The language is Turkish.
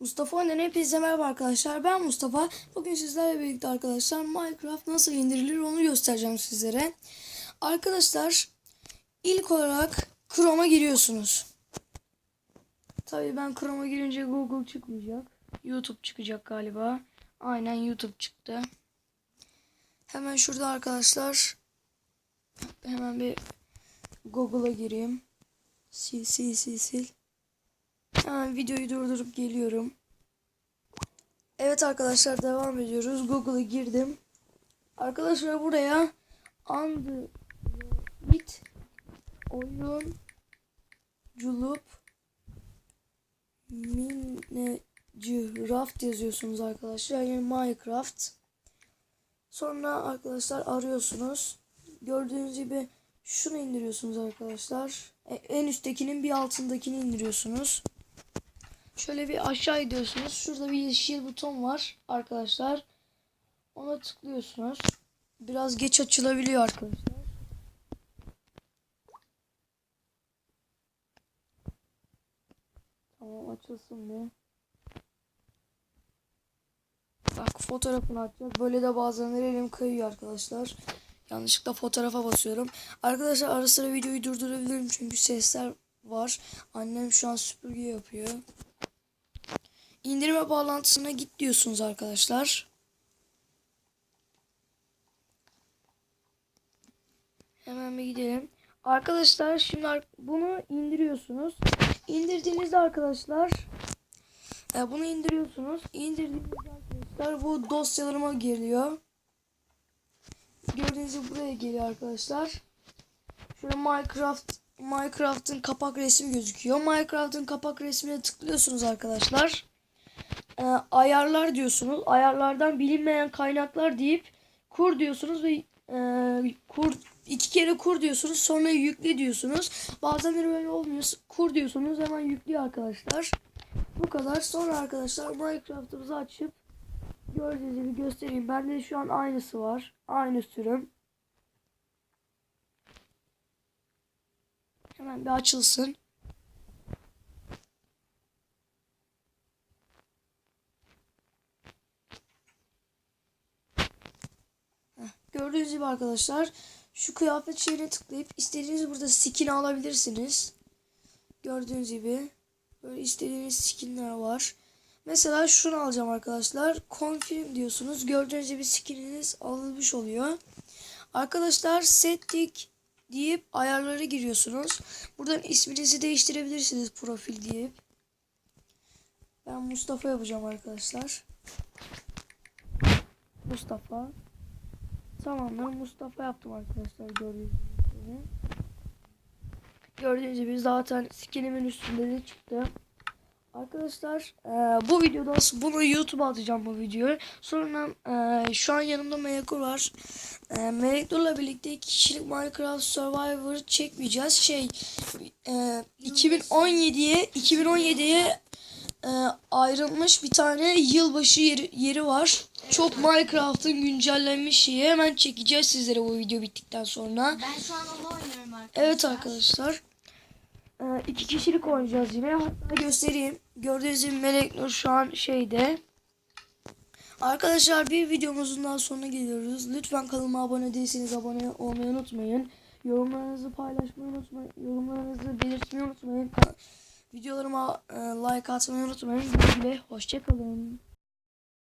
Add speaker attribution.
Speaker 1: Mustafa Önden hepinize merhaba arkadaşlar. Ben Mustafa. Bugün sizlerle birlikte arkadaşlar Minecraft nasıl indirilir onu göstereceğim sizlere. Arkadaşlar ilk olarak Chrome'a giriyorsunuz. Tabii ben Chrome'a girince Google çıkmayacak. YouTube çıkacak galiba. Aynen YouTube çıktı. Hemen şurada arkadaşlar hemen bir Google'a gireyim. Sil sil sil sil. Hemen videoyu durdurup geliyorum. Evet arkadaşlar devam ediyoruz. Google'a girdim. Arkadaşlar buraya Android oyunculup Minecraft yazıyorsunuz arkadaşlar. Yani Minecraft. Sonra arkadaşlar arıyorsunuz. Gördüğünüz gibi şunu indiriyorsunuz arkadaşlar. E, En üsttekinin bir altındakini indiriyorsunuz. Şöyle bir aşağı gidiyorsunuz. Şurada bir yeşil buton var arkadaşlar. Ona tıklıyorsunuz. Biraz geç açılabiliyor arkadaşlar. Tamam açılsın bir. Bak fotoğrafını açacak. Böyle de bazen elim kayıyor arkadaşlar. Yanlışlıkla fotoğrafa basıyorum. Arkadaşlar ara sıra videoyu durdurabilirim çünkü sesler var. Annem şu an süpürge yapıyor. İndirme bağlantısına git diyorsunuz arkadaşlar. Hemen bir gidelim. Arkadaşlar şimdi bunu indiriyorsunuz. İndirdiğinizde arkadaşlar e, bunu indiriyorsunuz. İndirdiğinizde arkadaşlar bu dosyalarıma geliyor. Gördüğünüz gibi buraya geliyor arkadaşlar. Şöyle Minecraft Minecraft'ın kapak resmi gözüküyor. Minecraft'ın kapak resmine tıklıyorsunuz arkadaşlar. Ee, ayarlar diyorsunuz. Ayarlardan bilinmeyen kaynaklar deyip kur diyorsunuz ve e, kur iki kere kur diyorsunuz. Sonra yükle diyorsunuz. Bazen böyle olmuyor. Kur diyorsunuz hemen yüklüyor arkadaşlar. Bu kadar. Sonra arkadaşlar Minecraft'ımızı açıp gördüğünüz gibi göstereyim. Bende şu an aynısı var. Aynı sürüm. Hemen bir açılsın. Gördüğünüz gibi arkadaşlar şu kıyafet şeyine tıklayıp istediğiniz burada skin alabilirsiniz. Gördüğünüz gibi böyle istediğiniz skinler var. Mesela şunu alacağım arkadaşlar. Confirm diyorsunuz. Gördüğünüz gibi skininiz alınmış oluyor. Arkadaşlar settik deyip ayarlara giriyorsunuz. Buradan isminizi değiştirebilirsiniz profil deyip. Ben Mustafa yapacağım arkadaşlar. Mustafa. Ben Mustafa yaptım arkadaşlar gördüğünüz gibi. Gördüğünüz gibi zaten skinimin üstünde de çıktı. Arkadaşlar e, bu videoda bunu YouTube'a atacağım bu videoyu. Sonra e, şu an yanımda Melekur var. E, Melekur'la birlikte kişilik Minecraft Survivor çekmeyeceğiz. Şey e, 2017'ye 2017'ye e, ayrılmış bir tane yılbaşı yeri, yeri var. Çok Minecraft'ın güncellenmiş şeyi. Hemen çekeceğiz sizlere bu video bittikten sonra.
Speaker 2: Ben şu an onu oynuyorum arkadaşlar.
Speaker 1: Evet arkadaşlar. Ee, iki kişilik oynayacağız yine. Hatta göstereyim. Gördüğünüz gibi Melek Nur şu an şeyde. Arkadaşlar bir videomuzun daha sonuna geliyoruz. Lütfen kanalıma abone değilseniz abone olmayı unutmayın. Yorumlarınızı paylaşmayı unutmayın. Yorumlarınızı belirtmeyi unutmayın. Videolarıma e, like atmayı unutmayın. Güle. Hoşçakalın.